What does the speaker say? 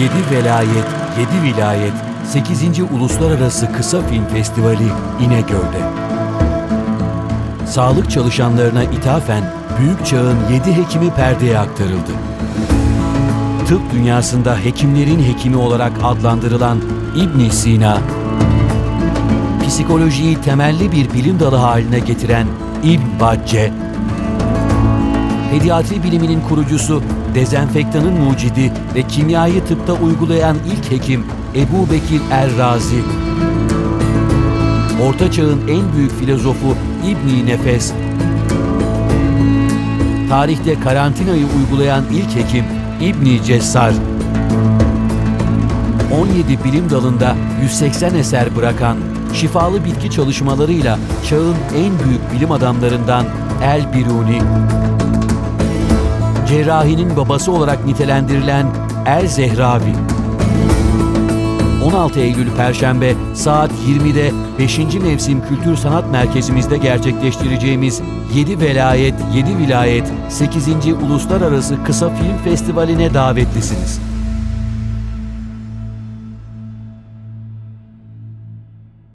7 Velayet, 7 Vilayet 8. Uluslararası Kısa Film Festivali İnegöl'de. Sağlık çalışanlarına ithafen Büyük Çağ'ın 7 hekimi perdeye aktarıldı. Tıp dünyasında hekimlerin hekimi olarak adlandırılan İbn Sina, psikolojiyi temelli bir bilim dalı haline getiren İbn Bacce, pediatri biliminin kurucusu, dezenfektanın mucidi ve kimyayı tıpta uygulayan ilk hekim Ebu Bekir Er-Razi, Orta Çağ'ın en büyük filozofu İbn Nefes, tarihte karantinayı uygulayan ilk hekim İbn Cessar, 17 bilim dalında 180 eser bırakan şifalı bitki çalışmalarıyla çağın en büyük bilim adamlarından El Biruni, cerrahinin babası olarak nitelendirilen El Zehravi, 16 Eylül Perşembe saat 20'de 5. Mevsim Kültür Sanat Merkezimizde gerçekleştireceğimiz 7 Velayet 7 Vilayet 8. Uluslararası Kısa Film Festivali'ne davetlisiniz.